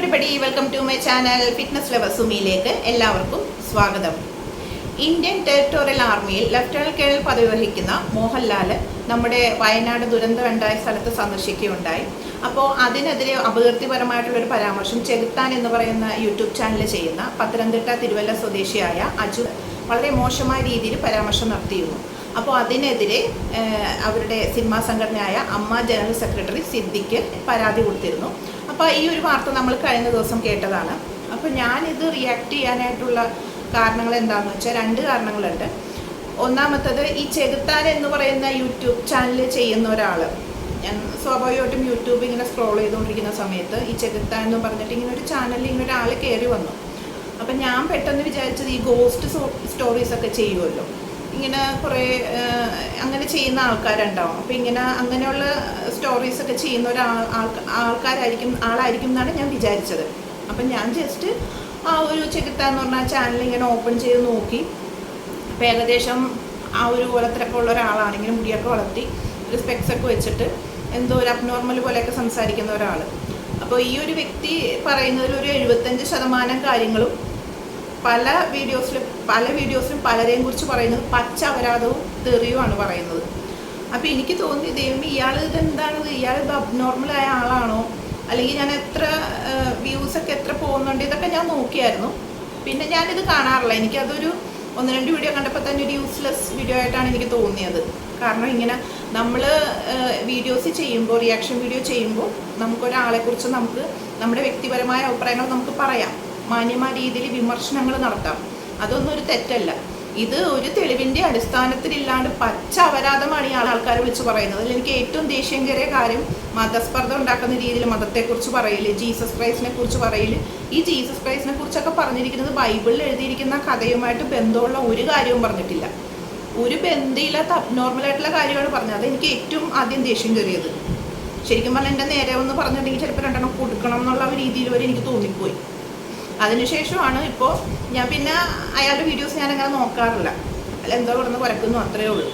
Everybody welcome to my channel fitness level സുമിയിലേക്ക് എല്ലാവർക്കും സ്വാഗതം. Indian territorial ആർമിയിൽ ലഫ്റ്റനന്റ് കേണൽ പദവി വഹിക്കുന്ന മോഹൻലാൽ നമ്മുടെ വയനാട് ദുരന്തമുണ്ടായ സ്ഥലത്ത് സന്ദർശിക്കുകയുണ്ടായി. അപ്പോൾ അതിനെതിരെ അപകീർത്തിപരമായിട്ടുള്ള ഒരു പരാമർശം ചെകുത്താൻ എന്ന് പറയുന്ന യൂട്യൂബ് ചാനൽ ചെയ്യുന്ന പത്തനംതിട്ട തിരുവല്ല സ്വദേശിയായ അജു വളരെ മോശമായ രീതിയിൽ പരാമർശം നടത്തിയിരുന്നു. അപ്പോൾ അതിനെതിരെ അവരുടെ സിനിമാ സംഘടനയായ അമ്മ ജനറൽ സെക്രട്ടറി സിദ്ദിഖ് പരാതി കൊടുത്തിരുന്നു. അപ്പോൾ ഈ ഒരു വാർത്ത നമ്മൾ കഴിഞ്ഞ ദിവസം കേട്ടതാണ്. അപ്പോൾ ഇത് റിയാക്ട് ചെയ്യാനായിട്ടുള്ള കാരണങ്ങൾ എന്താണെന്ന് വെച്ചാൽ രണ്ട് കാരണങ്ങളുണ്ട്. ഒന്നാമത്തത് ഈ ചെകുത്താൻ എന്ന് പറയുന്ന യൂട്യൂബ് ചാനൽ ചെയ്യുന്ന ഒരാൾ ഞാൻ സ്വാഭാവികമായിട്ടും യൂട്യൂബ് ഇങ്ങനെ സ്ക്രോൾ ചെയ്തുകൊണ്ടിരിക്കുന്ന സമയത്ത് ഈ ചെകുത്താൻ എന്ന് പറഞ്ഞിട്ട് ഇങ്ങനെ ഒരു ചാനലിൽ ഇങ്ങനെ ഒരാൾ കയറി വന്നു. അപ്പം ഞാൻ പെട്ടെന്ന് വിചാരിച്ചത് ഈ ഗോസ്റ്റ് സ്റ്റോറീസ് ഒക്കെ ചെയ്യുമല്ലോ ഇങ്ങനെ കുറേ അങ്ങനെ ചെയ്യുന്ന ആൾക്കാരുണ്ടാവും. അപ്പം ഇങ്ങനെ അങ്ങനെയുള്ള സ്റ്റോറീസ് ഒക്കെ ചെയ്യുന്ന ഒരു ആൾക്ക- ആൾക്കാരായിരിക്കും ആളായിരിക്കും എന്നാണ് ഞാൻ വിചാരിച്ചത്. അപ്പം ഞാൻ ജസ്റ്റ് ആ ഒരു ചികിത്സ എന്ന് പറഞ്ഞ ചാനൽ ഇങ്ങനെ ഓപ്പൺ ചെയ്ത് നോക്കി. അപ്പം ഏകദേശം ആ ഒരു പോലത്തിലൊക്കെ ഉള്ള ഒരാളാണെങ്കിലും മുടിയൊക്കെ വളർത്തി ഒരു സ്പെക്സ് ഒക്കെ വെച്ചിട്ട് എന്തോ ഒരു അബ്നോർമൽ പോലെയൊക്കെ സംസാരിക്കുന്ന ഒരാൾ അപ്പോൾ ഈ ഒരു വ്യക്തി പറയുന്നതിൽ ഒരു എഴുപത്തഞ്ച് ശതമാനം കാര്യങ്ങളും പല വീഡിയോസിലും പല വീഡിയോസിലും പലരെയും കുറിച്ച് പറയുന്നത് പച്ച അപരാധവും തെറിയുമാണ് പറയുന്നത്. അപ്പോൾ എനിക്ക് തോന്നി ദൈവം ഇയാൾ ഇതെന്താണിത്? ഇയാൾ ഇത് അബ്നോർമലായ ആളാണോ? അല്ലെങ്കിൽ ഞാൻ എത്ര വ്യൂസൊക്കെ എത്ര പോകുന്നുണ്ട്? ഇതൊക്കെ ഞാൻ നോക്കിയായിരുന്നു. പിന്നെ ഞാനിത് കാണാറില്ല. എനിക്കതൊരു ഒന്ന് രണ്ട് വീഡിയോ കണ്ടപ്പോൾ തന്നെ ഒരു യൂസ്ലെസ് വീഡിയോ ആയിട്ടാണ് എനിക്ക് തോന്നിയത്. കാരണം ഇങ്ങനെ നമ്മൾ വീഡിയോസ് ചെയ്യുമ്പോൾ റിയാക്ഷൻ വീഡിയോ ചെയ്യുമ്പോൾ നമുക്കൊരാളെക്കുറിച്ച് നമുക്ക് നമ്മുടെ വ്യക്തിപരമായ അഭിപ്രായങ്ങൾ നമുക്ക് പറയാം. മാന്യമായ രീതിയിൽ വിമർശനങ്ങൾ നടത്താം. അതൊന്നും ഒരു തെറ്റല്ല. ഇത് ഒരു തെളിവിന്റെ അടിസ്ഥാനത്തിലില്ലാണ്ട് പച്ച അപരാധമാണ് ഈ ആൾക്കാർ വിളിച്ച് പറയുന്നത്. അതിൽ എനിക്ക് ഏറ്റവും ദേഷ്യം കയറിയ കാര്യം മതസ്പർദ്ധ ഉണ്ടാക്കുന്ന രീതിയിൽ മതത്തെക്കുറിച്ച് പറയില്ല ജീസസ് ക്രൈസ്റ്റിനെ കുറിച്ച് പറയില്ല ഈ ജീസസ് ക്രൈസ്റ്റിനെ കുറിച്ചൊക്കെ പറഞ്ഞിരിക്കുന്നത് ബൈബിളിൽ എഴുതിയിരിക്കുന്ന കഥയുമായിട്ട് ബന്ധമുള്ള ഒരു കാര്യവും പറഞ്ഞിട്ടില്ല. ഒരു ബന്ധമില്ലാത്ത അബ്നോർമൽ ആയിട്ടുള്ള കാര്യമാണ് പറഞ്ഞത്. അത് എനിക്ക് ഏറ്റവും ആദ്യം ദേഷ്യം കയറിയത്. ശരിക്കും പറഞ്ഞാൽ എന്റെ നേരെ ഒന്ന് പറഞ്ഞിട്ടുണ്ടെങ്കിൽ ചിലപ്പോൾ രണ്ടെണ്ണം കൊടുക്കണം എന്നുള്ള രീതിയിൽ വരെ എനിക്ക് തോന്നിപ്പോയി. അതിനുശേഷമാണ് ഇപ്പോൾ ഞാൻ പിന്നെ അയാളുടെ വീഡിയോസ് ഞാൻ അങ്ങനെ നോക്കാറില്ല. അല്ല എന്തോ കിടന്ന് കുരക്കുന്നു അത്രേ ഉള്ളൂ.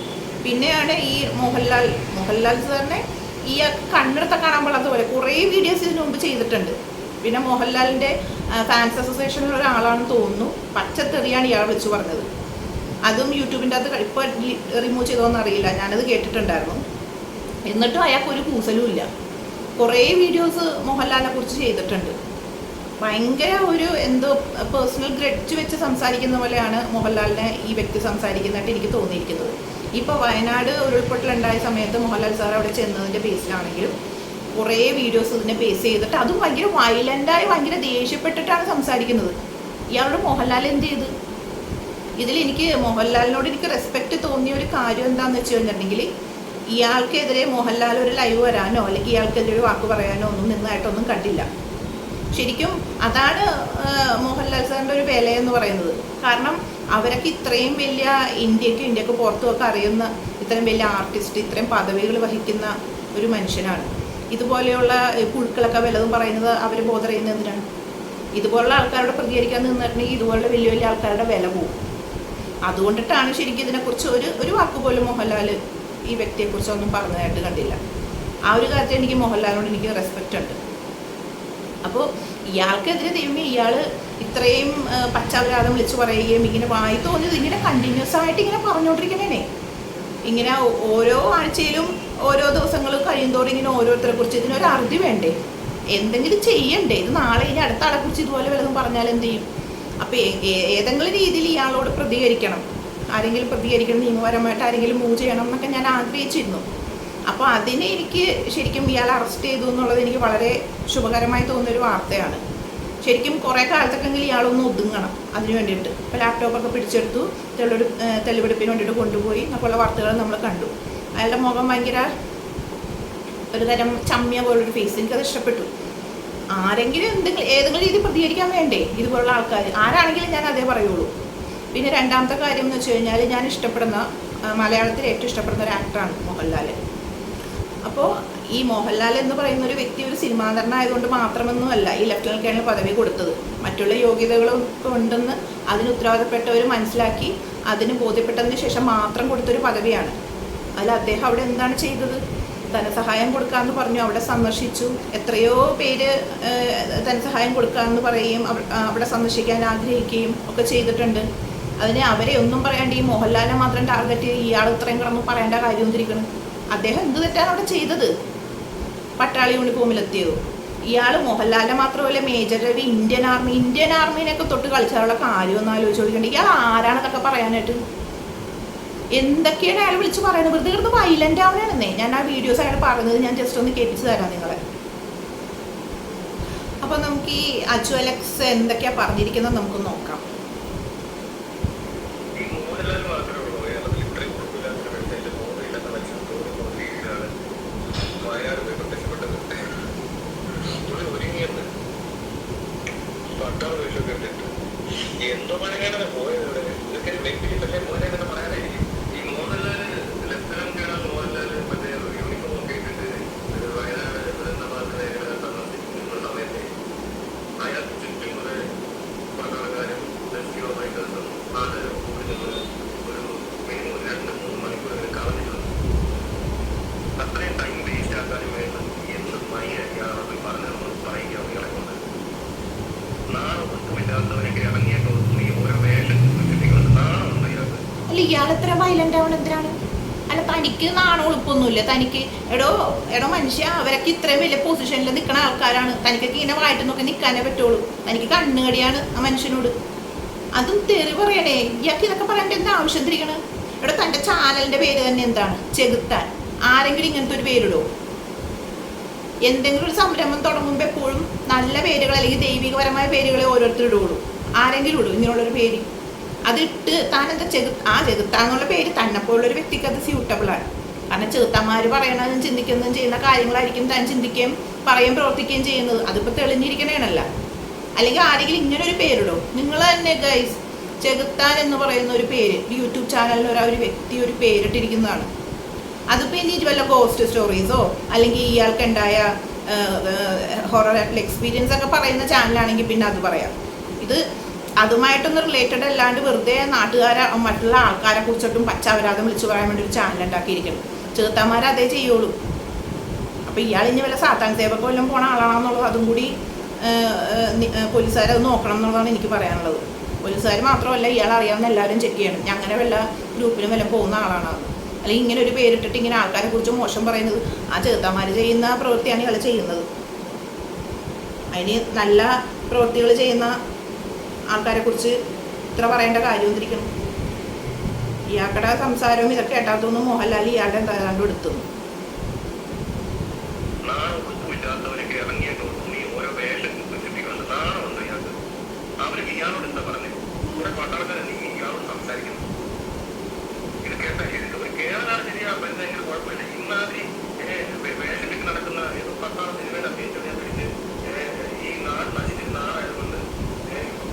പിന്നെയാണ് ഈ മോഹൻലാൽ. മോഹൻലാൽ തന്നെ ഈ കണ്ണെടുത്ത കാണാൻ പാടാത്ത പോലെ കുറേ വീഡിയോസ് ഇതിനു മുമ്പ് ചെയ്തിട്ടുണ്ട്. പിന്നെ മോഹൻലാലിന്റെ ഫാൻസ് അസോസിയേഷനിലുള്ള ഒരാളാണെന്ന് തോന്നുന്നു. പച്ചത്തെറിയാണ് ഇയാൾ വിളിച്ചു പറഞ്ഞത്. അതും യൂട്യൂബിന്റെ അകത്ത് ഇപ്പോൾ റിമൂവ് ചെയ്തോന്ന് അറിയില്ല. ഞാനത് കേട്ടിട്ടുണ്ടായിരുന്നു. എന്നിട്ടും അയാൾക്ക് ഒരു കൂസലും ഇല്ല. കുറേ വീഡിയോസ് മോഹൻലാലിനെ കുറിച്ച് ചെയ്തിട്ടുണ്ട്. ഭയങ്കര ഒരു എന്തോ പേഴ്സണൽ ഗ്രഡ്ജ് വെച്ച് സംസാരിക്കുന്ന പോലെയാണ് മോഹൻലാലിനെ ഈ വ്യക്തി സംസാരിക്കുന്നതായിട്ട് എനിക്ക് തോന്നിയിരിക്കുന്നത്. ഇപ്പോൾ വയനാട് ഉരുൾപൊട്ടലുണ്ടായ സമയത്ത് മോഹൻലാൽ സാർ അവിടെ ചെന്നതിന്റെ ബേസിലാണെങ്കിലും കുറേ വീഡിയോസ് ഇതിനെ ബേസ് ചെയ്തിട്ട് അതും ഭയങ്കര വയലന്റായി ഭയങ്കര ദേഷ്യപ്പെട്ടിട്ടാണ് സംസാരിക്കുന്നത്. ഇയാളുടെ മോഹൻലാൽ എന്ത് ചെയ്ത്? ഇതിൽ എനിക്ക് മോഹൻലാലിനോട് എനിക്ക് റെസ്പെക്റ്റ് തോന്നിയ ഒരു കാര്യം എന്താണെന്ന് വെച്ച് കഴിഞ്ഞിട്ടുണ്ടെങ്കിൽ ഇയാൾക്കെതിരെ മോഹൻലാൽ ഒരു ലൈവ് വരാനോ അല്ലെങ്കിൽ ഇയാൾക്കെതിരെ ഒരു വാക്ക് പറയാനോ ഒന്നും നിന്നായിട്ടൊന്നും കണ്ടില്ല. ശരിക്കും അതാണ് മോഹൻലാൽ സാറിന്റെ ഒരു വില എന്ന് പറയുന്നത്. കാരണം അവരൊക്കെ ഇത്രയും വലിയ ഇന്ത്യയ്ക്ക് ഇന്ത്യയ്ക്ക് പുറത്തുമൊക്കെ അറിയുന്ന ഇത്രയും വലിയ ആർട്ടിസ്റ്റ് ഇത്രയും പദവികൾ വഹിക്കുന്ന ഒരു മനുഷ്യനാണ്. ഇതുപോലെയുള്ള പുഴുക്കളൊക്കെ വല്ലതും പറയുന്നത് അവർ ബോധറിയുന്നത് എന്തിനാണ്? ഇതുപോലുള്ള ആൾക്കാരോട് പ്രതികരിക്കാൻ നിന്നിട്ടുണ്ടെങ്കിൽ ഇതുപോലുള്ള വലിയ വലിയ ആൾക്കാരുടെ വില പോകും അതുകൊണ്ടിട്ടാണ് ശരിക്കും ഇതിനെക്കുറിച്ച് ഒരു ഒരു വാക്ക് പോലും മോഹൻലാൽ ഈ വ്യക്തിയെക്കുറിച്ച് ഒന്നും പറഞ്ഞതായിട്ട് കണ്ടില്ല. ആ ഒരു കാര്യത്തിൽ എനിക്ക് മോഹൻലാലിനോട് എനിക്ക് റെസ്പെക്റ്റ് ഉണ്ട്. അപ്പോൾ ഇയാൾക്കെതിരെ ദൈവമേ ഇയാൾ ഇത്രയും വിളിച്ച് വിളിച്ചു പറയുകയും ഇങ്ങനെ വായി തോന്നിയത് ഇങ്ങനെ കണ്ടിന്യൂസ് ആയിട്ട് ഇങ്ങനെ പറഞ്ഞുകൊണ്ടിരിക്കണേ ഇങ്ങനെ ഓരോ ആഴ്ചയിലും ഓരോ ദിവസങ്ങളും കഴിയുന്തോറും ഇങ്ങനെ ഓരോരുത്തരെ കുറിച്ച് ഇതിനൊരു അറുതി വേണ്ടേ? എന്തെങ്കിലും ചെയ്യണ്ടേ? ഇത് നാളെ ഇനി അടുത്ത ആളെ കുറിച്ച് ഇതുപോലെ വല്ലതും പറഞ്ഞാൽ എന്ത് ചെയ്യും? അപ്പോൾ ഏതെങ്കിലും രീതിയിൽ ഇയാളോട് പ്രതികരിക്കണം. ആരെങ്കിലും പ്രതികരിക്കണം നിയമപരമായിട്ട് ആരെങ്കിലും മൂവ് ചെയ്യണം എന്നൊക്കെ ഞാൻ ആഗ്രഹിച്ചിരുന്നു. അപ്പോൾ അതിനെ എനിക്ക് ശരിക്കും ഇയാൾ അറസ്റ്റ് ചെയ്തു എന്നുള്ളത് എനിക്ക് വളരെ ശുഭകരമായി തോന്നുന്ന ഒരു വാർത്തയാണ്. ശരിക്കും കുറേ കാലത്തൊക്കെങ്കിലും ഇയാളൊന്ന് ഒതുങ്ങണം അതിന് വേണ്ടിയിട്ട്. ഇപ്പോൾ ലാപ്ടോപ്പൊക്കെ പിടിച്ചെടുത്തു തെളിവെടു തെളിവെടുപ്പിന് വേണ്ടിയിട്ട് കൊണ്ടുപോയി എന്നൊക്കെയുള്ള വാർത്തകൾ നമ്മൾ കണ്ടു. അയാളുടെ മുഖം ഭയങ്കര ഒരു തരം ചമ്മിയ പോലൊരു ഫേസ് എനിക്കത് ഇഷ്ടപ്പെട്ടു. ആരെങ്കിലും എന്തെങ്കിലും ഏതെങ്കിലും രീതി പ്രതികരിക്കാൻ വേണ്ടേ ഇതുപോലുള്ള ആൾക്കാർ ആരാണെങ്കിലും ഞാൻ അതേ പറയുള്ളൂ. പിന്നെ രണ്ടാമത്തെ കാര്യം എന്ന് വെച്ച് കഴിഞ്ഞാൽ ഞാൻ ഇഷ്ടപ്പെടുന്ന മലയാളത്തിൽ ഏറ്റവും ഇഷ്ടപ്പെടുന്ന ഒരു ആക്ടറാണ് മോഹൻലാൽ അപ്പോൾ ഈ മോഹൻലാൽ എന്ന് പറയുന്ന ഒരു വ്യക്തി ഒരു സിനിമാ നടനായതുകൊണ്ട് മാത്രമൊന്നും അല്ല ഈ ലഫ്റ്റനന്റ് കേണൽ പദവി കൊടുത്തത്. മറ്റുള്ള യോഗ്യതകളും ഉണ്ടെന്ന് അതിന് ഉത്തരവാദപ്പെട്ടവർ മനസ്സിലാക്കി അതിന് ബോധ്യപ്പെട്ടതിന് ശേഷം മാത്രം കൊടുത്തൊരു പദവിയാണ്. അതിൽ അദ്ദേഹം അവിടെ എന്താണ് ചെയ്തത്? ധനസഹായം കൊടുക്കാമെന്ന് പറഞ്ഞു. അവിടെ സന്ദർശിച്ചു. എത്രയോ പേര് ധനസഹായം കൊടുക്കാമെന്ന് പറയുകയും അവിടെ സന്ദർശിക്കാൻ ആഗ്രഹിക്കുകയും ഒക്കെ ചെയ്തിട്ടുണ്ട്. അതിന് അവരെ ഒന്നും പറയാണ്ട് ഈ മോഹൻലാലിനെ മാത്രം ടാർഗറ്റ് ഇയാൾ ഇത്രയും കിടന്ന് പറയേണ്ട കാര്യം എന്തിരിക്കണം അദ്ദേഹം എന്ത് തെറ്റാണ് അവിടെ ചെയ്തത്? പട്ടാളി യൂണിഫോമിലെത്തിയത്? ഇയാൾ മോഹൻലാലിനെ മാത്രമല്ല major Ravi Indian army Indian ആർമീനെയൊക്കെ തൊട്ട് കളിച്ചാലുള്ള കാര്യം ഒന്ന് ആലോചിച്ച് നോക്കിക്കണ്ട ഇയാൾ ആരാണെന്നൊക്കെ പറയാനായിട്ട്? എന്തൊക്കെയാണ് അയാൾ വിളിച്ച് പറയുന്നത്? വെറുതെ കിടന്ന് വൈലന്റ് ആവണേ ഞാൻ ആ വീഡിയോസ് അയാൾ പറഞ്ഞത് ഞാൻ ജസ്റ്റ് ഒന്ന് കേൾപ്പിച്ച് തരാം നിങ്ങളെ. അപ്പോൾ നമുക്ക് ഈ അച്ചു അലക്സ് എന്തൊക്കെയാണ് പറഞ്ഞിരിക്കുന്നത് നമുക്ക് നോക്കാം ഈ മോഹൻലാൽ മാത്രമേ ഉള്ളൂ കേരളത്തിൽ ഇത്രയും കുഴപ്പമില്ലാത്ത വെബ്സൈറ്റ് മോഹൻലാൽ മത്സരത്തോട് രീതിയിലാണ് വയനാട് പോയി പ്രത്യക്ഷപ്പെട്ടത് പുള്ളി ഒരുങ്ങിയത് പട്ടാള വേഷമൊക്കെ ഇട്ടിട്ട് എന്തോ പണിക്കാണ് പോയത് ഇവിടെ ഇതൊക്കെ ഒരു വ്യക്തി പക്ഷേ മോനെ തന്നെ പറയാനായിരിക്കും ഈ മോഹൻലാൽ ലെഫ്റ്റനന്റ് കേണൽ മോഹൻലാൽ മറ്റേ യൂണിഫോം ഒക്കെ ഇട്ടിട്ട് ഒരു വയനാട് ദുരന്തബാധിത മേഖല സന്ദർശിക്കുന്ന സമയത്ത് അയാൾക്ക് ചുറ്റും ഒരു പട്ടാളക്കാരും റെസ്ക്യൂമായിട്ട് നാട്ടുകാരും കൂടി നിന്ന് ഒരു മിനിമം ഒരു രണ്ട് മൂന്ന് മണിക്കൂർ കളഞ്ഞിട്ടുണ്ട് അത്രയും ടൈം വേസ്റ്റ് ആക്കാനും വേണ്ട എന്ത് മൈയാക്കി പറഞ്ഞതെന്ന് പറയുക ഇയാളെ കൊണ്ട് നാളെ ഒട്ടുമില്ലാത്തവരൊക്കെ ഇറങ്ങിയിട്ട് നീ ഓരോ വേഷം സൃഷ്ടിക്കുന്നത് നാളുണ്ട് ഇയാൾക്ക് അല്ല അല്ല തനിക്ക് തനിക്ക് എടോ എടോ മനുഷ്യ അവരൊക്കെ ഇത്രയും വലിയ പൊസിഷനിൽ നിൽക്കുന്ന ആൾക്കാരാണ്. തനിക്കൊക്കെ ഇങ്ങനെ വായിട്ട് നോക്കി നിൽക്കാനേ പറ്റുള്ളൂ. തനിക്ക് കണ്ണുകടിയാണ് ആ മനുഷ്യനോട്. അതും തെറി പറയണേ. ഇയാൾക്ക് ഇതൊക്കെ പറയേണ്ട എന്താ ആവശ്യം? തിരിക്കണ് ഇവിടെ തന്റെ ചാനലിന്റെ പേര് തന്നെ എന്താണ്? ചെകുത്താൻ. ആരെങ്കിലും ഇങ്ങനത്തെ ഒരു പേരിടോ? എന്തെങ്കിലും ഒരു സംരംഭം തുടങ്ങുമ്പോൾ എപ്പോഴും നല്ല പേരുകൾ അല്ലെങ്കിൽ ദൈവികപരമായ പേരുകളെ ഓരോരുത്തർ ഇടുകയുള്ളൂ. ആരെങ്കിലും ഇടും ഇങ്ങനെയുള്ളൊരു പേര്. അതിട്ട് താൻ എന്താ ചെകു ആ ചെകുത്താന്നുള്ള പേര് തന്നെ പോലുള്ളൊരു വ്യക്തിക്ക് അത് സ്യൂട്ടബിൾ ആണ്. കാരണം ചെറുത്തന്മാർ പറയണതും ചിന്തിക്കുന്നതും ചെയ്യുന്ന കാര്യങ്ങളായിരിക്കും താൻ ചിന്തിക്കുകയും പറയുകയും പ്രവർത്തിക്കുകയും ചെയ്യുന്നത്. അതിപ്പോൾ തെളിഞ്ഞിരിക്കണേണല്ല അല്ലെങ്കിൽ ആരെങ്കിലും ഇങ്ങനെ ഒരു പേരിടും. നിങ്ങൾ തന്നെ ഗൈസ് ചെകുത്താൻ എന്ന് പറയുന്ന ഒരു പേര്. യൂട്യൂബ് ചാനലിൽ ഒരാ ഒരു വ്യക്തി ഒരു പേരിട്ടിരിക്കുന്നതാണ്. അതിപ്പോൾ ഇനി വല്ല ഗോസ്റ്റ് സ്റ്റോറീസോ അല്ലെങ്കിൽ ഇയാൾക്കുണ്ടായ ഹൊറർ എക്സ്പീരിയൻസ് ഒക്കെ പറയുന്ന ചാനലാണെങ്കിൽ പിന്നെ അത് പറയാം. ഇത് അതുമായിട്ടൊന്നും റിലേറ്റഡ് അല്ലാണ്ട് വെറുതെ നാട്ടുകാരെ മറ്റുള്ള ആൾക്കാരെ കുറിച്ചിട്ടും പച്ചാവരാതം വിളിച്ചു പറയാൻ വേണ്ടി ഒരു ചാനൽ ഉണ്ടാക്കിയിരിക്കണം. ചെറുത്താന്മാരെ അതേ ചെയ്യുള്ളൂ. അപ്പോൾ ഇയാൾ ഇനി വല്ല സാത്താൻ സേവക്കോ എല്ലാം പോണ ആളാണെന്നുള്ളത് അതും കൂടി പോലീസുകാരത് നോക്കണം എന്നുള്ളതാണ് എനിക്ക് പറയാനുള്ളത്. പോലീസുകാർ മാത്രമല്ല ഇയാൾ അറിയാവുന്ന എല്ലാവരും ചെക്ക് ചെയ്യണം. ഞാൻ അങ്ങനെ വല്ല ഗ്രൂപ്പിലും വല്ല പോകുന്ന ആളാണ് അത്. അല്ലെങ്കിൽ ഇങ്ങനെ ഒരു പേരിട്ടിട്ട് ഇങ്ങനെ ആൾക്കാരെ കുറിച്ച് മോശം പറയുന്നത്. ആ ചേർത്താമാർ ചെയ്യുന്ന പ്രവൃത്തിയാണ് ഇയാൾ ചെയ്യുന്നത്. അതിന് നല്ല പ്രവൃത്തികൾ ചെയ്യുന്ന ആൾക്കാരെ കുറിച്ച് ഇത്ര പറയേണ്ട കാര്യം എന്തിരിക്കണം? ഇയാളുടെ സംസാരവും ഇതൊക്കെ കേട്ടാത്തൊന്നും മോഹൻലാൽ ഇയാളുടെ എന്താണ്ട് എടുത്തു നാളെ ഒട്ടുമില്ലാത്തവരൊക്കെ ഇറങ്ങിയിട്ട് നീ ഓരോ വേഷം സൃഷ്ടിക്കുന്നത് നാളുണ്ട് ഇയാൾക്ക് അവർക്ക് ഇയാളോട് എന്താ പറഞ്ഞത് കുറെ പട്ടാളക്കാരെ നീ ഇയാളോട് സംസാരിക്കുന്നു. ഇത് കേട്ടാ ഇത് ഒരു കേരളാണ് ശരിയാ വരുന്നതെങ്കിൽ കുഴപ്പമില്ല? ഇമാതിരി വേഷത്തിൽ നടക്കുന്ന ഏതോ പട്ടാള സിനിമയുടെ ഞാൻ പിടിച്ച് ഈ നാട് നശിച്ച് നാടായതുകൊണ്ട്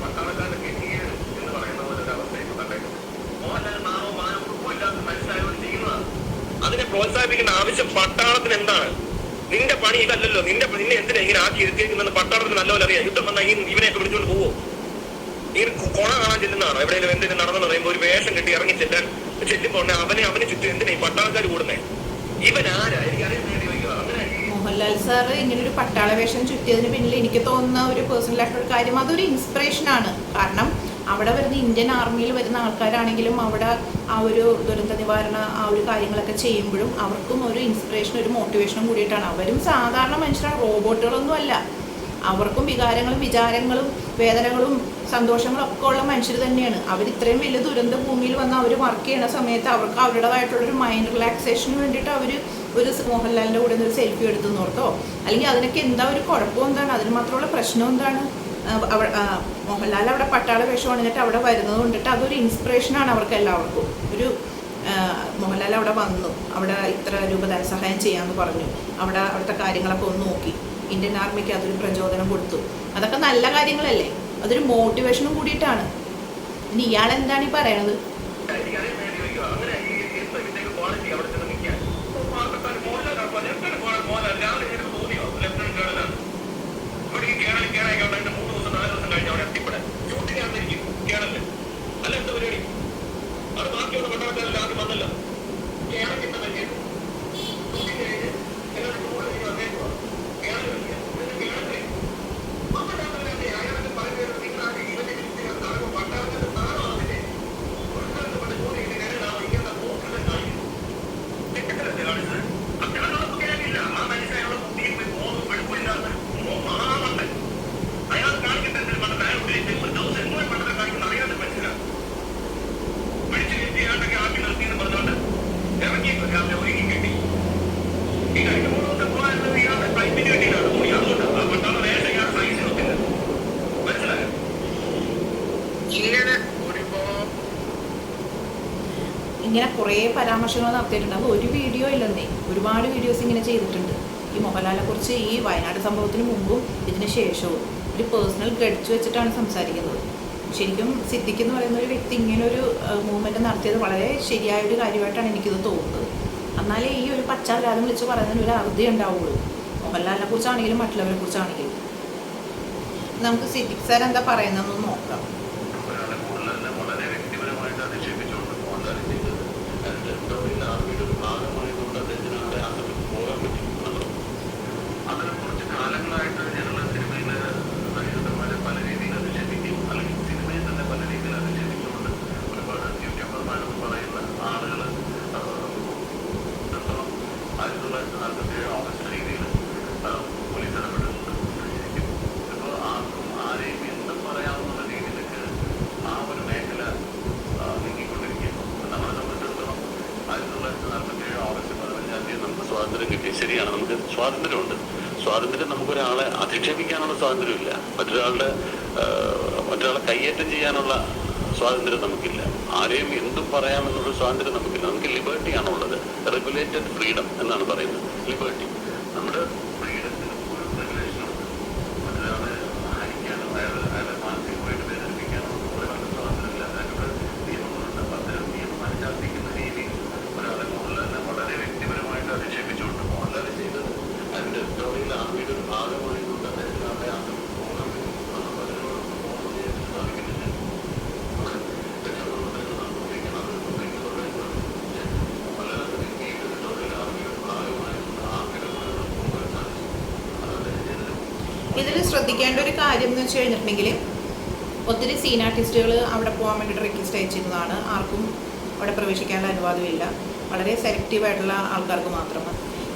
പട്ടാളക്കാരുടെ കെട്ടിയത് എന്ന് പറയുന്ന പോലെ ഒരു അവസ്ഥ കണ്ടേക്കുന്നത്. മോഹൻലാൽ നാണോ മാനോ മനുഷ്യരായവർ ചെയ്യുന്നതാണ് അതിനെ ആവശ്യം പട്ടാളത്തിന് എന്താണ്? നിന്റെ പണി ഇതല്ലല്ലോ. നിന്റെ നിന്നെ എന്തിനാ ഇങ്ങനെ ആക്കി ഇരുത്തിയിരിക്കുന്നത് പട്ടാളത്തിന് നല്ലപോലെ അറിയാം. യുദ്ധം വന്നാൽ ഈ ഇവനെയൊക്കെ വിളിച്ചുകൊണ്ട് പോവോ? ഈ കൊള കാണാൻ ചെല്ലുന്നതാണ്. എവിടെയെങ്കിലും എന്തെങ്കിലും നടന്നെന്ന് പറയുമ്പോൾ ഒരു വേഷം കെട്ടി ഇറങ്ങി ചെല്ലാൻ ചെല്ലുമ്പോൾ അവനെ അവന് ചുറ്റും എന്തിനാ ഈ പട്ടാളക്കാർ കൂടുന്നേ? ഇവൻ ആരാ? മോഹൻലാൽ സാറ് ഇങ്ങനെ ഒരു പട്ടാള വേഷം ചുറ്റിയതിന് പിന്നിൽ എനിക്ക് തോന്നുന്ന ഒരു പേഴ്സണൽ ആയിട്ടുള്ള കാര്യം അതൊരു ഇൻസ്പിറേഷൻ ആണ്. കാരണം അവിടെ വരുന്ന ഇന്ത്യൻ ആർമിയിൽ വരുന്ന ആൾക്കാരാണെങ്കിലും അവിടെ ആ ഒരു ദുരന്ത നിവാരണ ആ ഒരു കാര്യങ്ങളൊക്കെ ചെയ്യുമ്പോഴും അവർക്കും ഒരു ഇൻസ്പിറേഷൻ ഒരു മോട്ടിവേഷനും കൂടിയിട്ടാണ്. അവരും സാധാരണ മനുഷ്യരാണ് റോബോട്ടുകളൊന്നും അല്ല അവർക്കും വികാരങ്ങളും വിചാരങ്ങളും വേദനകളും സന്തോഷങ്ങളും ഒക്കെ ഉള്ള മനുഷ്യർ തന്നെയാണ്. അവർ ഇത്രയും വലിയ ദുരന്ത ഭൂമിയിൽ വന്ന് അവർ വർക്ക് ചെയ്യുന്ന സമയത്ത് അവർക്ക് അവരുടേതായിട്ടുള്ളൊരു മൈൻഡ് റിലാക്സേഷന് വേണ്ടിയിട്ട് അവർ ഒരു മോഹൻലാലിന്റെ കൂടെ ഒരു സെൽഫി എടുത്തു നോർത്തോ അല്ലെങ്കിൽ അതിനൊക്കെ എന്താ ഒരു കുഴപ്പം എന്താണ്? അതിന് മാത്രമുള്ള പ്രശ്നം എന്താണ്? മോഹൻലാൽ അവിടെ പട്ടാള വേഷം അണിഞ്ഞിട്ട് അവിടെ വരുന്നത് കൊണ്ടിട്ട് അതൊരു ഇൻസ്പിറേഷനാണ് അവർക്ക് എല്ലാവർക്കും. ഒരു മോഹൻലാൽ അവിടെ വന്നു. അവിടെ ഇത്ര രൂപ ധനസഹായം ചെയ്യാമെന്ന് പറഞ്ഞു. അവിടെ അവിടുത്തെ കാര്യങ്ങളൊക്കെ ഒന്ന് നോക്കി. ഇന്ത്യൻ ആർമിക്ക് അതൊരു പ്രചോദനം കൊടുത്തു. അതൊക്കെ നല്ല കാര്യങ്ങളല്ലേ? അതൊരു മോട്ടിവേഷനും കൂടിയിട്ടാണ്. ഇനി ഇയാൾ എന്താണ് ഈ പറയണത്? അല്ല എന്താ പരിപാടി അവിടെ ബാക്കിയുള്ള പട്ടാളക്കാരെല്ലാം ആദ്യം ഇതിന്റെ ഇങ്ങനെ കുറേ പരാമർശങ്ങൾ നടത്തിയിട്ടുണ്ട്. അത് ഒരു വീഡിയോ ഇല്ലെന്നേ. ഒരുപാട് വീഡിയോസ് ഇങ്ങനെ ചെയ്തിട്ടുണ്ട്. ഈ മോഹൻലാലിനെക്കുറിച്ച് ഈ വയനാട് സംഭവത്തിന് മുമ്പും ഇതിന് ശേഷവും ഒരു പേഴ്സണൽ ഗ്രഡ്ജ് വെച്ചിട്ടാണ് സംസാരിക്കുന്നത്. ശരിക്കും സിദ്ധിക്ക് എന്ന് പറയുന്ന ഒരു വ്യക്തി ഇങ്ങനെ ഒരു മൂവ്മെന്റ് നടത്തിയത് വളരെ ശരിയായ ഒരു കാര്യമായിട്ടാണ് എനിക്കിത് തോന്നുന്നത്. എന്നാലേ ഈ ഒരു പച്ചാലാദം വിളിച്ച് പറയുന്നതിന് ഒരു അറുതി ഉണ്ടാവുള്ളൂ. മോഹൻലാലിനെ കുറിച്ചാണെങ്കിലും മറ്റുള്ളവരെ കുറിച്ചാണെങ്കിലും. നമുക്ക് സിദ്ദിഖ് സാർ എന്താ പറയുന്നതെന്ന് നോക്കാം ഒരാളെ മോഹൻലാലിനെ വളരെ വ്യക്തിപരമായിട്ട് അധിക്ഷേപിച്ചുകൊണ്ട് മോഹൻലാൽ ചെയ്തത് അതിന്റെ സ്റ്റോറിയിൽ ആർമിയുടെ ഒരു ഭാഗമായതുകൊണ്ട് അദ്ദേഹത്തിന് അവിടെ അകത്ത് പോകാൻ പറ്റി എന്നുള്ളത്. അത് കുറച്ച് കാലങ്ങളായിട്ട് ഞങ്ങൾ സിനിമയിൽ നടികന്മാരെ പല രീതിയിൽ അധിക്ഷേപിക്കും അല്ലെങ്കിൽ സിനിമയെ തന്നെ പല രീതിയിൽ അധിക്ഷേപിച്ചുകൊണ്ട് ഒരുപാട് യൂട്യൂബർമാരെന്ന് പറയുന്ന ആളുകൾ ആയിരത്തി തൊള്ളായിരത്തി നാൽപ്പത്തി ഏഴ് ഓഗസ്റ്റ് രീതിയിൽ പോലീസ് ഇടപെട്ടിട്ടുണ്ട് ഇപ്പോൾ ആർക്കും ആരെയും എന്തും പറയാവുന്ന രീതിയിലേക്ക് ആ ഒരു മേഖല ആ, നീങ്ങിക്കൊണ്ടിരിക്കുന്നു നമ്മളെ സംബന്ധിച്ചിടത്തോളം ആയിരത്തി തൊള്ളായിരത്തി നാൽപ്പത്തി ഏഴ് ഓഗസ്റ്റ് പതിനഞ്ചാം തീയതി നമുക്ക് സ്വാതന്ത്ര്യം കിട്ടി ശരിയാണ് നമുക്ക് സ്വാതന്ത്ര്യമുണ്ട്. സ്വാതന്ത്ര്യം നമുക്കൊരാളെ അധിക്ഷേപിക്കാനുള്ള സ്വാതന്ത്ര്യമില്ല. മറ്റൊരാളുടെ മറ്റൊരാളെ കയ്യേറ്റം ചെയ്യാനുള്ള സ്വാതന്ത്ര്യം നമുക്കില്ല. ആരെയും എന്തും പറയാമെന്നുള്ള സ്വാതന്ത്ര്യം നമുക്കില്ല. നമുക്ക് ലിബർട്ടിയാണുള്ളത്. റെഗുലേറ്റഡ് ഫ്രീഡം എന്നാണ് പറയുന്നത്. ലിബർട്ടി നമ്മുടെ ഫ്രീഡത്തിന് ഒരു റെഗുലേഷനുണ്ട് മറ്റൊരാളെ ഹനിക്കാനോ അയാൾ അയാളെ മാനസികമായിട്ട് വേദനിപ്പിക്കാനോ ഒരാളുടെ സ്വാതന്ത്ര്യമില്ല അതിനുള്ള നിയമങ്ങളുണ്ട് അപ്പൊ അത്തരം നിയമം അനുശാസിക്കുന്ന രീതിയിൽ ഒരാളെ മോഹൻലാലിനെ വളരെ വ്യക്തിപരമായിട്ട് അധിക്ഷേപിച്ചുകൊണ്ട് മോഹൻലാൽ ചെയ്തത് അതിന്റെ സ്റ്റോറിയിൽ ആർമിയുടെ ഒരു ഭാഗമായതുകൊണ്ട് അദ്ദേഹത്തിന് അവിടെ ആർമിക്ക് പോകാൻ പറ്റും നമുക്ക് അതിനോടൊപ്പം പോകുന്നത് ചെയ്യാൻ സാധിക്കുന്നില്ല അവിടെ രക്ഷപ്പെടുന്നതിന് നടന്നുകൊണ്ടിരിക്കണം അത് ഉപയോഗിക്കുന്നതോടെ മോഹൻലാലിന് ഈ ഒരു സ്റ്റോറിയിൽ ആർമിയുടെ ഒരു ഭാഗമായതുകൊണ്ട് ആർമിയുടെ ഭാഗത്ത് പോകാൻ സാധിച്ചു അത് അദ്ദേഹം ചെയ്തത് ഇതിൽ ശ്രദ്ധിക്കേണ്ട ഒരു കാര്യം എന്ന് വെച്ച് കഴിഞ്ഞിട്ടുണ്ടെങ്കിൽ ഒത്തിരി സീൻ ആർട്ടിസ്റ്റുകൾ അവിടെ പോകാൻ വേണ്ടിയിട്ട് റിക്വസ്റ്റ് അയച്ചിരുന്നതാണ്. ആർക്കും അവിടെ പ്രവേശിക്കാനുള്ള അനുവാദമില്ല. വളരെ സെലക്റ്റീവ് ആയിട്ടുള്ള ആൾക്കാർക്ക് മാത്രം.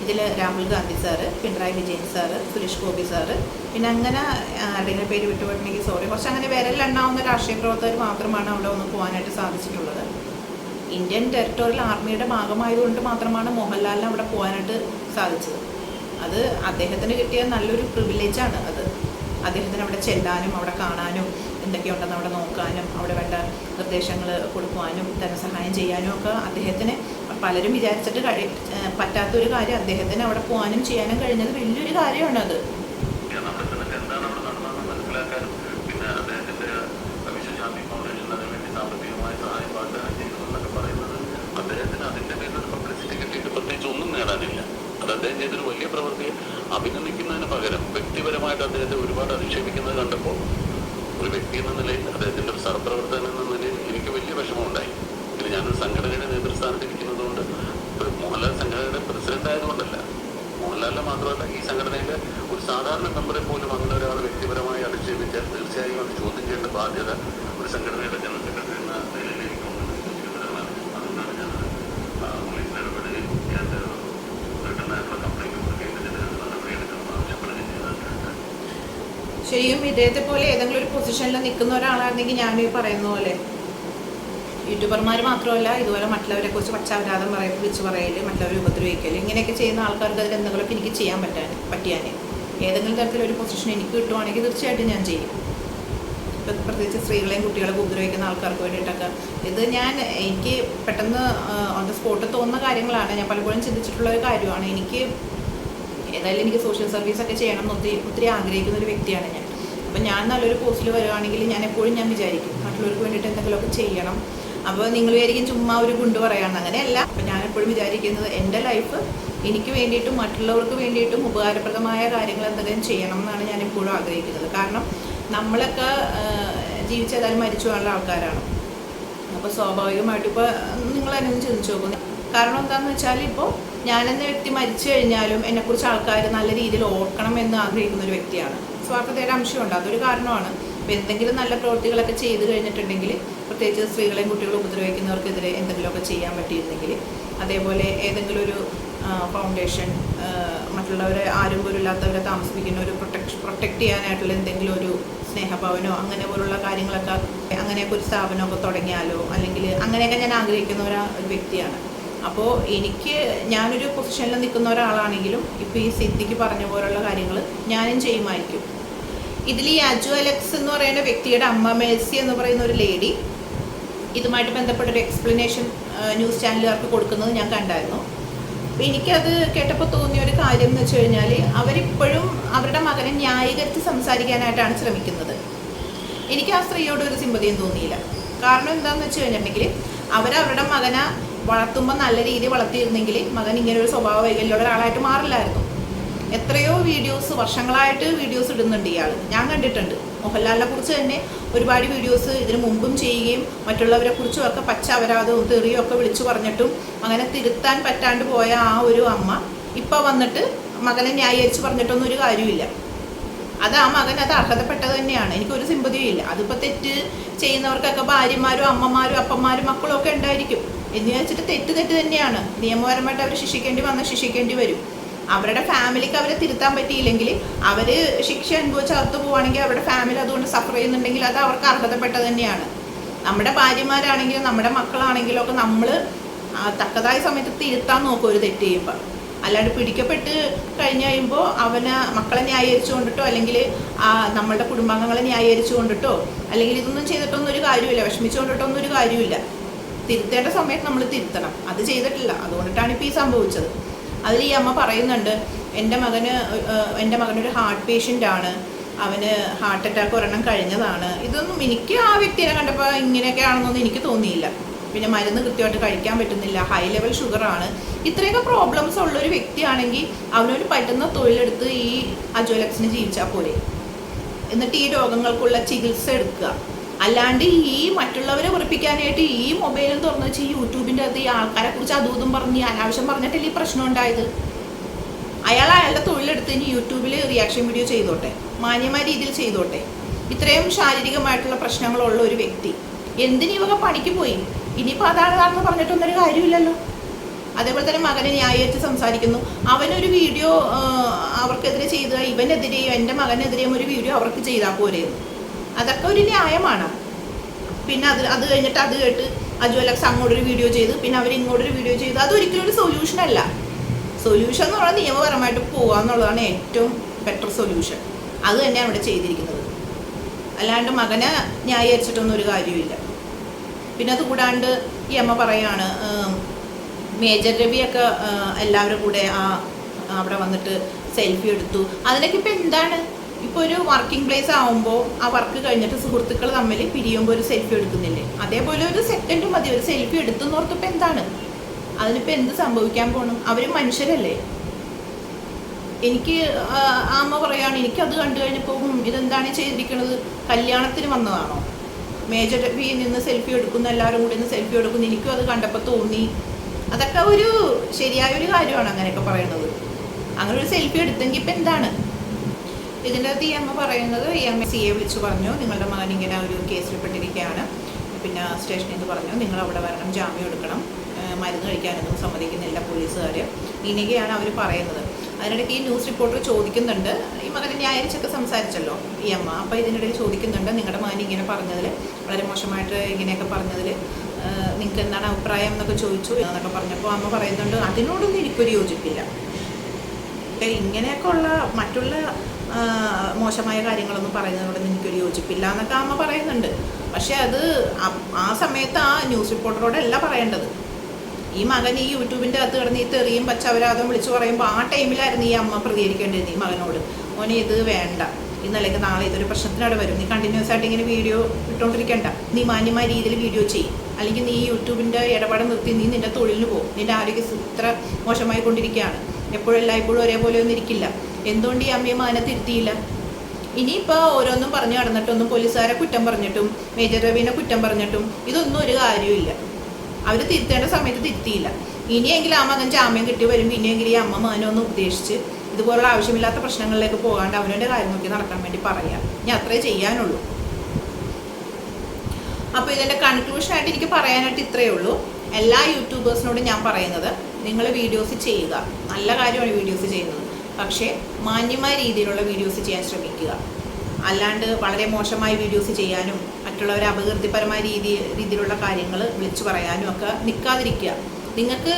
ഇതിൽ Rahul Gandhi sir Pinarayi Vijayan sir Suresh Gopi sir പിന്നെ അങ്ങനെ ആരുടെങ്കിലും പേര് വിട്ടുപോയിട്ടുണ്ടെങ്കിൽ സോറി കുറച്ച് അങ്ങനെ വിരലിലെണ്ണാവുന്ന രാഷ്ട്രീയ പ്രവർത്തകർ മാത്രമാണ് അവിടെ ഒന്ന് പോകാനായിട്ട് സാധിച്ചിട്ടുള്ളത്. ഇന്ത്യൻ ടെറിട്ടോറിയൽ ആർമിയുടെ ഭാഗമായതുകൊണ്ട് മാത്രമാണ് മോഹൻലാലിന് അവിടെ പോകാനായിട്ട് സാധിച്ചത്. അത് അദ്ദേഹത്തിന് കിട്ടിയ നല്ലൊരു പ്രിവിലേജാണ് അത് അദ്ദേഹത്തിന് അവിടെ ചെല്ലാനും അവിടെ കാണാനും എന്തൊക്കെയുണ്ടെന്ന് അവിടെ നോക്കാനും അവിടെ വേണ്ട നിർദ്ദേശങ്ങൾ കൊടുക്കുവാനും ധനസഹായം ചെയ്യാനും ഒക്കെ അദ്ദേഹത്തിന് പലരും വിചാരിച്ചിട്ട് കഴി പറ്റാത്തൊരു കാര്യം അദ്ദേഹത്തിന് അവിടെ പോകാനും ചെയ്യാനും കഴിഞ്ഞത് വലിയൊരു കാര്യമാണ് അത് നമ്മുടെ സ്ഥലത്ത് എന്താണ് അവിടെ നടന്നതെന്ന് മനസ്സിലാക്കാനും പിന്നെ അദ്ദേഹത്തിന്റെ വിശ്വശാന്തി ഫൗണ്ടേഷൻ അതിന് വേണ്ടി സാമ്പത്തികമായ സഹായം വാഗ്ദാനം ചെയ്തു എന്നൊക്കെ പറയുന്നത് അദ്ദേഹത്തിന് അതിന്റെ പേരിൽ ഒരു പബ്ലിസിറ്റി കിട്ടിയിട്ട് പ്രത്യേകിച്ച് ഒന്നും നേടാനില്ല അത് അദ്ദേഹം ചെയ്തൊരു വലിയ പ്രവൃത്തിയെ അഭിനന്ദിക്കുന്നതിന് പകരം വ്യക്തിപരമായിട്ട് അദ്ദേഹത്തെ ഒരുപാട് അധിക്ഷേപിക്കുന്നത് കണ്ടപ്പോൾ ഒരു വ്യക്തി എന്ന നിലയിൽ അദ്ദേഹത്തിന്റെ ഒരു സഹപ്രവർത്തകൻ എന്ന നിലയിൽ എനിക്ക് വലിയ വിഷമമുണ്ടായി. പിന്നെ ഞാനൊരു സംഘടനയുടെ നേതൃസ്ഥാനത്ത് ഇരിക്കുന്നതുകൊണ്ട് മോഹൻലാൽ സംഘടനയുടെ പ്രസിഡന്റ് ആയതുകൊണ്ടല്ല. മോഹൻലാലിനെ മാത്രമല്ല ഈ സംഘടനയിലെ ഒരു സാധാരണ മെമ്പറെ പോലും അങ്ങനെ ഒരാൾ വ്യക്തിപരമായി അധിക്ഷേപിച്ചാൽ തീർച്ചയായും അത് ചോദ്യം ചെയ്യേണ്ട ബാധ്യത ഒരു സംഘടനയുടെ ജനറൽ ശരിയും ഇദ്ദേഹത്തെ പോലെ ഏതെങ്കിലും ഒരു പൊസിഷനിൽ നിൽക്കുന്ന ഒരാളാണെങ്കിൽ ഞാൻ ഈ പറയുന്ന പോലെ യൂട്യൂബർമാർ മാത്രമല്ല ഇതുപോലെ മറ്റുള്ളവരെ കുറിച്ച് പച്ചാപരാധം പറയ വിളിച്ച് പറയൽ മറ്റുള്ളവരെ ഉപദ്രവിക്കൽ ഇങ്ങനെയൊക്കെ ചെയ്യുന്ന ആൾക്കാർക്ക് അതിൽ എന്തെങ്കിലുമൊക്കെ എനിക്ക് ചെയ്യാൻ പറ്റാൻ പറ്റിയാൽ ഏതെങ്കിലും തരത്തിലൊരു പൊസിഷൻ എനിക്ക് കിട്ടുവാണെങ്കിൽ തീർച്ചയായിട്ടും ഞാൻ ചെയ്യും. ഇപ്പം പ്രത്യേകിച്ച് സ്ത്രീകളെയും കുട്ടികളെയും ഉപദ്രവിക്കുന്ന ആൾക്കാർക്ക് വേണ്ടിയിട്ടൊക്കെ. ഇത് ഞാൻ എനിക്ക് പെട്ടെന്ന് ഓൺ ദ സ്പോട്ട് തോന്നുന്ന കാര്യങ്ങളാണ്. ഞാൻ പലപ്പോഴും ചിന്തിച്ചിട്ടുള്ള ഒരു കാര്യമാണ്. എനിക്ക് ഏതായാലും എനിക്ക് സോഷ്യൽ സർവീസൊക്കെ ചെയ്യണം എന്ന് ഒത്തിരി ഒത്തിരി ആഗ്രഹിക്കുന്ന ഒരു വ്യക്തിയാണ് ഞാൻ. അപ്പം ഞാൻ നല്ലൊരു പോസ്റ്റിൽ വരുവാണെങ്കിൽ ഞാൻ എപ്പോഴും ഞാൻ വിചാരിക്കും മറ്റുള്ളവർക്ക് വേണ്ടിയിട്ട് എന്തെങ്കിലുമൊക്കെ ചെയ്യണം. അപ്പോൾ നിങ്ങൾ വിചാരിക്കും ചുമ്മാ ഒരു ഗുണ്ട് പറയാണ് അങ്ങനെയല്ല. അപ്പം ഞാൻ എപ്പോഴും വിചാരിക്കുന്നത് എന്റെ ലൈഫ് എനിക്ക് വേണ്ടിയിട്ടും മറ്റുള്ളവർക്ക് വേണ്ടിയിട്ടും ഉപകാരപ്രദമായ കാര്യങ്ങൾ എന്തെങ്കിലും ചെയ്യണം എന്നാണ് ഞാൻ എപ്പോഴും ആഗ്രഹിക്കുന്നത്. കാരണം നമ്മളൊക്കെ ജീവിച്ചതായാലും മരിച്ചു പോകാനുള്ള ആൾക്കാരാണ്. അപ്പോൾ സ്വാഭാവികമായിട്ടും ഇപ്പോൾ നിങ്ങൾ അതിനൊന്ന് ചിന്തിച്ചു നോക്കുന്നു കാരണം എന്താണെന്ന് വെച്ചാൽ ഇപ്പോൾ ഞാനെന്ന വ്യക്തി മരിച്ചു കഴിഞ്ഞാലും എന്നെക്കുറിച്ച് ആൾക്കാർ നല്ല രീതിയിൽ ഓർക്കണം എന്ന് ആഗ്രഹിക്കുന്ന ഒരു വ്യക്തിയാണ്. സ്വാർത്ഥതയുടെ അംശമുണ്ട്. അതൊരു കാരണമാണ്. അപ്പോൾ എന്തെങ്കിലും നല്ല പ്രവൃത്തികളൊക്കെ ചെയ്തു കഴിഞ്ഞിട്ടുണ്ടെങ്കിൽ പ്രത്യേകിച്ച് സ്ത്രീകളെയും കുട്ടികളെ ഉപദ്രവിക്കുന്നവർക്കെതിരെ എന്തെങ്കിലുമൊക്കെ ചെയ്യാൻ പറ്റിയിരുന്നെങ്കിൽ അതേപോലെ ഏതെങ്കിലും ഒരു ഫൗണ്ടേഷൻ മറ്റുള്ളവരെ ആരും പോലും ഇല്ലാത്തവരെ താമസിപ്പിക്കുന്ന ഒരു പ്രൊട്ടക്ഷൻ പ്രൊട്ടക്ട് ചെയ്യാനായിട്ടുള്ള എന്തെങ്കിലും ഒരു സ്നേഹഭവനോ അങ്ങനെ പോലുള്ള കാര്യങ്ങളൊക്കെ അങ്ങനെയൊക്കെ ഒരു സ്ഥാപനമൊക്കെ തുടങ്ങിയാലോ? അല്ലെങ്കിൽ അങ്ങനെയൊക്കെ ഞാൻ ആഗ്രഹിക്കുന്ന ഒരു വ്യക്തിയാണ്. അപ്പോൾ എനിക്ക് ഞാനൊരു പൊസിഷനിൽ നിൽക്കുന്ന ഒരാളാണെങ്കിലും ഇപ്പോൾ ഈ സിദ്ധിക്ക് പറഞ്ഞ പോലുള്ള കാര്യങ്ങൾ ഞാനും ചെയ്യുമായിരിക്കും. ഇതിൽ ഈ അജു അലക്സ് എന്ന് പറയുന്ന വ്യക്തിയുടെ അമ്മ മേഴ്സി എന്ന് പറയുന്ന ഒരു ലേഡി ഇതുമായിട്ട് ബന്ധപ്പെട്ട ഒരു എക്സ്പ്ലനേഷൻ ന്യൂസ് ചാനലുകാർക്ക് കൊടുക്കുന്നത് ഞാൻ കണ്ടായിരുന്നു. അപ്പം എനിക്കത് കേട്ടപ്പോൾ തോന്നിയ ഒരു കാര്യം എന്ന് വെച്ച് കഴിഞ്ഞാൽ അവരിപ്പോഴും അവരുടെ മകനെ ന്യായീകരിച്ച് സംസാരിക്കാനായിട്ടാണ് ശ്രമിക്കുന്നത്. എനിക്ക് ആ സ്ത്രീയോട് ഒരു സിമ്പതിയും തോന്നിയില്ല. കാരണം എന്താണെന്ന് വെച്ച് കഴിഞ്ഞിട്ടുണ്ടെങ്കിൽ അവരവരുടെ മകനെ വളർത്തുമ്പോൾ നല്ല രീതിയിൽ വളർത്തിയിരുന്നെങ്കിൽ മകൻ ഇങ്ങനെ ഒരു സ്വഭാവ വൈകല്യമുള്ള ഒരാളായിട്ട് മാറില്ലായിരുന്നു. എത്രയോ വീഡിയോസ് വർഷങ്ങളായിട്ട് വീഡിയോസ് ഇടുന്നുണ്ട് ഇയാൾ ഞാൻ കണ്ടിട്ടുണ്ട്. മോഹൻലാലിനെ കുറിച്ച് തന്നെ ഒരുപാട് വീഡിയോസ് ഇതിനു മുമ്പും ചെയ്യുകയും മറ്റുള്ളവരെ കുറിച്ചും ഒക്കെ പച്ച അപരാധവും തെറിയും ഒക്കെ വിളിച്ചു പറഞ്ഞിട്ടും അങ്ങനെ തിരുത്താൻ പറ്റാണ്ട് പോയ ആ ഒരു അമ്മ ഇപ്പം വന്നിട്ട് മകനെ ന്യായീകരിച്ച് പറഞ്ഞിട്ടൊന്നും ഒരു കാര്യമില്ല അത് ആ മകൻ അത് അർഹതപ്പെട്ടത് തന്നെയാണ്. എനിക്കൊരു സിമ്പതിയും ഇല്ല. അതിപ്പോൾ തെറ്റ് ചെയ്യുന്നവർക്കൊക്കെ ഭാര്യമാരും അമ്മമാരും അപ്പന്മാരും മക്കളും ഒക്കെ ഉണ്ടായിരിക്കും. എന്ന് വെച്ചിട്ട് തെറ്റ് തെറ്റ് തന്നെയാണ്. നിയമപരമായിട്ട് അവർ ശിക്ഷിക്കേണ്ടി വന്നാൽ ശിക്ഷിക്കേണ്ടി വരും. അവരുടെ ഫാമിലിക്ക് അവരെ തിരുത്താൻ പറ്റിയില്ലെങ്കിൽ അവർ ശിക്ഷ അനുഭവിച്ച് അകത്ത് പോവുകയാണെങ്കിൽ അവരുടെ ഫാമിലി അതുകൊണ്ട് സഫർ ചെയ്യുന്നുണ്ടെങ്കിൽ അത് അവർക്ക് അർഹതപ്പെട്ടത് തന്നെയാണ്. നമ്മുടെ ഭാര്യമാരാണെങ്കിലും നമ്മുടെ മക്കളാണെങ്കിലും ഒക്കെ നമ്മൾ തക്കതായ സമയത്ത് തിരുത്താൻ നോക്കും ഒരു തെറ്റ് ചെയ്യുമ്പോൾ അല്ലാണ്ട് പിടിക്കപ്പെട്ട് കഴിഞ്ഞ് കഴിയുമ്പോൾ അവന് മക്കളെ ന്യായീകരിച്ചു കൊണ്ടിട്ടോ അല്ലെങ്കിൽ നമ്മളുടെ കുടുംബാംഗങ്ങളെ ന്യായീകരിച്ചു കൊണ്ടിട്ടോ അല്ലെങ്കിൽ ഇതൊന്നും ചെയ്തിട്ടൊന്നും ഒരു കാര്യമില്ല വിഷമിച്ചു കൊണ്ടിട്ടൊന്നും ഒരു കാര്യമില്ല തിരുത്തേണ്ട സമയത്ത് നമ്മൾ തിരുത്തണം. അത് ചെയ്തിട്ടില്ല. അതുകൊണ്ടിട്ടാണ് ഇപ്പോൾ ഈ സംഭവിച്ചത്. അതിൽ ഈ അമ്മ പറയുന്നുണ്ട് എന്റെ മകന് എന്റെ മകനൊരു ഹാർട്ട് പേഷ്യന്റ് ആണ്. അവന് ഹാർട്ട് അറ്റാക്ക് ഒരെണ്ണം കഴിഞ്ഞതാണ്. ഇതൊന്നും എനിക്ക് ആ വ്യക്തിയെ കണ്ടപ്പോൾ ഇങ്ങനെയൊക്കെ ആണെന്നൊന്നും എനിക്ക് തോന്നിയില്ല. പിന്നെ മരുന്ന് കൃത്യമായിട്ട് കഴിക്കാൻ പറ്റുന്നില്ല. ഹൈ ലെവൽ ഷുഗറാണ് ഇത്രയൊക്കെ പ്രോബ്ലംസ് ഉള്ള ഒരു വ്യക്തിയാണെങ്കിൽ അവനൊരു പറ്റുന്ന തൊഴിലെടുത്ത് ഈ അജോലക്സിന് ജീവിച്ചാൽ പോലെ എന്നിട്ട് ഈ രോഗങ്ങൾക്കുള്ള ചികിത്സ എടുക്കുക. അല്ലാണ്ട് ഈ മറ്റുള്ളവരെ ഉറപ്പിക്കാനായിട്ട് ഈ മൊബൈലും തുറന്നു വെച്ച് ഈ യൂട്യൂബിന്റെ അകത്ത് ഈ ആൾക്കാരെ കുറിച്ച് അതും പറഞ്ഞ് അനാവശ്യം പറഞ്ഞിട്ടല്ലേ ഈ പ്രശ്നം ഉണ്ടായത്? അയാൾ അയാളുടെ തൊഴിലെടുത്ത് ഇനി യൂട്യൂബിൽ റിയാക്ഷൻ വീഡിയോ ചെയ്തോട്ടെ. മാന്യമായ രീതിയിൽ ചെയ്തോട്ടെ. ഇത്രയും ശാരീരികമായിട്ടുള്ള പ്രശ്നങ്ങളുള്ള ഒരു വ്യക്തി. എന്തിനു ഇവക പണിക്ക് പോയി? ഇനിയിപ്പോൾ അതാണ് കാരണം പറഞ്ഞിട്ടൊന്നൊരു കാര്യമില്ലല്ലോ. അതേപോലെ തന്നെ മകനെ ന്യായീകരിച്ച് സംസാരിക്കുന്നു. അവനൊരു വീഡിയോ അവർക്കെതിരെ ചെയ്ത ഇവനെതിരെയും എന്റെ മകനെതിരെയും ഒരു വീഡിയോ അവർക്ക് ചെയ്താൽ പോരെയെന്ന് അതൊക്കെ ഒരു ന്യായമാണ്. പിന്നെ അത് അത് കഴിഞ്ഞിട്ട് അത് കേട്ട് അജുവലക്സ് അങ്ങോട്ടൊരു വീഡിയോ ചെയ്ത്. പിന്നെ അവർ ഇങ്ങോട്ടൊരു വീഡിയോ ചെയ്ത്. അതൊരിക്കലും ഒരു സൊല്യൂഷൻ അല്ല. സൊല്യൂഷൻ എന്ന് പറഞ്ഞാൽ നിയമപരമായിട്ട് പോകുക എന്നുള്ളതാണ് ഏറ്റവും ബെറ്റർ സൊല്യൂഷൻ അത് തന്നെയാണ് ഇവിടെ ചെയ്തിരിക്കുന്നത്. അല്ലാണ്ട് മകനെ ന്യായീകരിച്ചിട്ടൊന്നും ഒരു കാര്യമില്ല പിന്നെ അത് കൂടാണ്ട് ഈ അമ്മ പറയാണ് മേജർ രവിയൊക്കെ എല്ലാവരും കൂടെ ആ അവിടെ വന്നിട്ട് സെൽഫി എടുത്തു. അതിനൊക്കെ ഇപ്പം എന്താണ്? ഇപ്പോൾ ഒരു വർക്കിംഗ് പ്ലേസ് ആവുമ്പോൾ ആ വർക്ക് കഴിഞ്ഞിട്ട് സുഹൃത്തുക്കൾ തമ്മിൽ പിരിയുമ്പോൾ ഒരു സെൽഫി എടുക്കുന്നില്ലേ? അതേപോലെ ഒരു സെക്കൻഡ് മതി. ഒരു സെൽഫി എടുത്തുന്നോർത്തിപ്പോൾ എന്താണ്? അതിനിപ്പോൾ എന്ത് സംഭവിക്കാൻ പോകണം അവർ മനുഷ്യരല്ലേ? എനിക്ക് പറയുകയാണ് അമ്മ അത് എനിക്കത് കണ്ടു കഴിഞ്ഞപ്പോൾ ഇതെന്താണ് ചെയ്തിരിക്കുന്നത് കല്യാണത്തിന് വന്നതാണോ? മേജർ രവി നിന്ന് സെൽഫി എടുക്കുന്ന എല്ലാവരും കൂടി നിന്ന് സെൽഫി എടുക്കുന്നു. എനിക്കും അത് കണ്ടപ്പോൾ തോന്നി. അതൊക്കെ ഒരു ശരിയായ ഒരു കാര്യമാണ് അങ്ങനെയൊക്കെ പറയുന്നത്. അങ്ങനെ ഒരു സെൽഫി എടുത്തെങ്കിൽ ഇപ്പം എന്താണ്? ഇതിന്റെ അകത്ത് ഈ അമ്മ പറയുന്നത് ഈ അമ്മ സി എ വിളിച്ചു പറഞ്ഞു. നിങ്ങളുടെ മകൻ ഇങ്ങനെ ഒരു കേസിൽപ്പെട്ടിരിക്കുകയാണ്. പിന്നെ സ്റ്റേഷനിൽ നിന്ന് പറഞ്ഞു നിങ്ങൾ അവിടെ വരണം ജാമ്യം എടുക്കണം. മരുന്ന് കഴിക്കാനൊന്നും സമ്മതിക്കുന്നില്ല പോലീസുകാർ ഇനിയാണ് അവർ പറയുന്നത്. അതിനിടയ്ക്ക് ഈ ന്യൂസ് റിപ്പോർട്ടർ ചോദിക്കുന്നുണ്ട്. ഈ മകൻ ന്യായീകരിച്ചൊക്കെ സംസാരിച്ചല്ലോ ഈ അമ്മ. അപ്പോൾ ഇതിനിടയിൽ ചോദിക്കുന്നുണ്ട് നിങ്ങളുടെ മകൻ ഇങ്ങനെ പറഞ്ഞതിൽ വളരെ മോശമായിട്ട് ഇങ്ങനെയൊക്കെ പറഞ്ഞതിൽ നിങ്ങൾക്ക് എന്താണ് അഭിപ്രായം എന്നൊക്കെ ചോദിച്ചു എന്നൊക്കെ പറഞ്ഞപ്പോൾ അമ്മ പറയുന്നുണ്ട് അതിനോടൊന്നും എനിക്കൊരു യോജിപ്പില്ല. ഇങ്ങനെയൊക്കെ ഉള്ള മറ്റുള്ള മോശമായ കാര്യങ്ങളൊന്നും പറയുന്നതിനോട് എനിക്കൊരു യോജിപ്പില്ല എന്നൊക്കെ അമ്മ പറയുന്നുണ്ട്. പക്ഷേ അത് ആ- സമയത്ത് ആ ന്യൂസ് റിപ്പോർട്ടറോടല്ല പറയേണ്ടത്. ഈ മകൻ ഈ യൂട്യൂബിന്റെ അകത്ത് കിടന്ന് ഈ തെറിയും പച്ചവരാതും വിളിച്ചു പറയുമ്പോൾ ആ ടൈമിലായിരുന്നു ഈ അമ്മ പ്രതികരിക്കേണ്ടത് ഈ മകനോട്. മോനെ ഇത് വേണ്ട. ഇന്നലേക്ക് നാളെ ഇതൊരു പ്രശ്നത്തിനവിടെ വരും. നീ കണ്ടിന്യൂസ് ആയിട്ട് ഇങ്ങനെ വീഡിയോ ഇട്ടുകൊണ്ടിരിക്കണ്ട നീ മാന്യമായ രീതിയിൽ വീഡിയോ ചെയ്യും. അല്ലെങ്കിൽ നീ യൂട്യൂബിന്റെ ഇടപാട് നിർത്തി നീ നിന്റെ തൊഴിലിന് പോകും നിന്റെ ആരോഗ്യ ഇത്ര മോശമായി കൊണ്ടിരിക്കുകയാണ് എപ്പോഴും എല്ലായ്പ്പോഴും ഒരേപോലെ ഒന്നും ഇരിക്കില്ല. എന്തുകൊണ്ട് ഈ അമ്മയെ മാന തിരുത്തിയില്ല? ഇനിയിപ്പോൾ ഓരോന്നും പറഞ്ഞു നടന്നിട്ടൊന്നും പോലീസുകാരെ കുറ്റം പറഞ്ഞിട്ടും മേജർ രവീനെ കുറ്റം പറഞ്ഞിട്ടും ഇതൊന്നും ഒരു കാര്യമില്ല അവർ തിരുത്തേണ്ട സമയത്ത് തിരുത്തിയില്ല. ഇനിയെങ്കിലും ആ മകൻ ജാമ്യം കിട്ടി വരും. ഇനിയെങ്കിലും ഈ അമ്മ മകനെ ഒന്ന് ഉപദേശിച്ച് ഇതുപോലുള്ള ആവശ്യമില്ലാത്ത പ്രശ്നങ്ങളിലേക്ക് പോകാണ്ട് അവനവന്റെ കാര്യം നോക്കി നടക്കാൻ വേണ്ടി പറയാം. ഞാൻ അത്രേ ചെയ്യാനുള്ളൂ. അപ്പോൾ ഇതിന്റെ കൺക്ലൂഷനായിട്ട് എനിക്ക് പറയാനായിട്ട് ഇത്രയേ ഉള്ളൂ. എല്ലാ യൂട്യൂബേഴ്സിനോടും ഞാൻ പറയുന്നത് നിങ്ങൾ വീഡിയോസ് ചെയ്യുക. നല്ല കാര്യമാണ് വീഡിയോസ് ചെയ്യുന്നത്. പക്ഷേ മാന്യമായ രീതിയിലുള്ള വീഡിയോസ് ചെയ്യാൻ ശ്രമിക്കുക. അല്ലാണ്ട് വളരെ മോശമായ വീഡിയോസ് ചെയ്യാനും മറ്റുള്ളവരെ അപകീർത്തിപരമായ രീതി രീതിയിലുള്ള കാര്യങ്ങൾ വിളിച്ചു പറയാനും ഒക്കെ നിൽക്കാതിരിക്കുക നിങ്ങൾക്ക്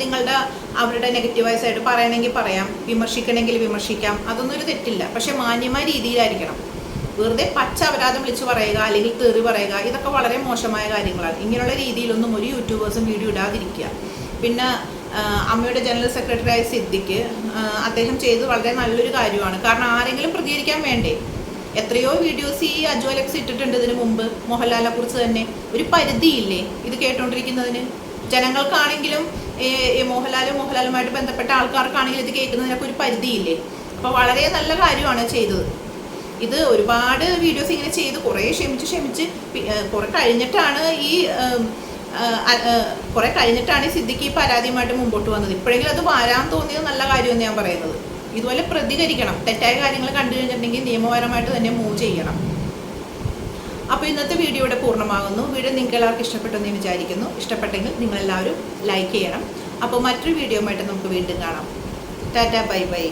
നിങ്ങളുടെ അവരുടെ നെഗറ്റീവായ സൈഡ് പറയണമെങ്കിൽ പറയാം വിമർശിക്കണമെങ്കിൽ വിമർശിക്കാം അതൊന്നും ഒരു തെറ്റില്ല. പക്ഷേ മാന്യമായ രീതിയിലായിരിക്കണം. വെറുതെ പച്ച അപരാധം വിളിച്ചു പറയുക അല്ലെങ്കിൽ തെറി പറയുക ഇതൊക്കെ വളരെ മോശമായ കാര്യങ്ങളാണ്. ഇങ്ങനെയുള്ള രീതിയിലൊന്നും ഒരു യൂട്യൂബേഴ്സും വീഡിയോ ഇടാതിരിക്കുക. പിന്നെ അമ്മയുടെ ജനറൽ സെക്രട്ടറിയായ സിദ്ദിക്ക് അദ്ദേഹം ചെയ്തത് വളരെ നല്ലൊരു കാര്യമാണ്. കാരണം ആരെങ്കിലും പ്രതികരിക്കാൻ വേണ്ടേ? എത്രയോ വീഡിയോസ് ഈ അജു അലക്സ് ഇട്ടിട്ടുണ്ട് ഇതിനു മുമ്പ് മോഹൻലാലിനെ കുറിച്ച് തന്നെ. ഒരു പരിധിയില്ലേ ഇത് കേട്ടോണ്ടിരിക്കുന്നതിന്? ജനങ്ങൾക്കാണെങ്കിലും ഈ മോഹൻലാലും മോഹൻലാലുമായിട്ട് ബന്ധപ്പെട്ട ആൾക്കാർക്കാണെങ്കിലും ഇത് കേൾക്കുന്നതിനൊക്കെ ഒരു പരിധിയില്ലേ? അപ്പോൾ വളരെ നല്ല കാര്യമാണ് ചെയ്തത്. ഇത് ഒരുപാട് വീഡിയോസ് ഇങ്ങനെ ചെയ്ത് കുറേ ക്ഷമിച്ച് ക്ഷമിച്ച് കുറേ കഴിഞ്ഞിട്ടാണ് ഈ കുറെ കഴിഞ്ഞിട്ടാണ് സിദ്ദിഖ് ഈ പരാതിയുമായിട്ട് മുമ്പോട്ട് വന്നത്. ഇപ്പോഴെങ്കിലും അത് വരാൻ തോന്നിയത് നല്ല കാര്യമെന്ന് ഞാൻ പറയുന്നത്. ഇതുപോലെ പ്രതികരിക്കണം. തെറ്റായ കാര്യങ്ങൾ കണ്ടു കഴിഞ്ഞിട്ടുണ്ടെങ്കിൽ നിയമപരമായിട്ട് തന്നെ മൂവ് ചെയ്യണം. അപ്പോൾ ഇന്നത്തെ വീഡിയോ ഇവിടെ പൂർണമാകുന്നു. വീഡിയോ നിങ്ങൾക്ക് എല്ലാവർക്കും ഇഷ്ടപ്പെട്ടെന്ന് ഞാൻ വിചാരിക്കുന്നു. ഇഷ്ടപ്പെട്ടെങ്കിൽ നിങ്ങളെല്ലാവരും ലൈക്ക് ചെയ്യണം. അപ്പോൾ മറ്റൊരു വീഡിയോ നമുക്ക് വീണ്ടും കാണാം. Tata bye bye.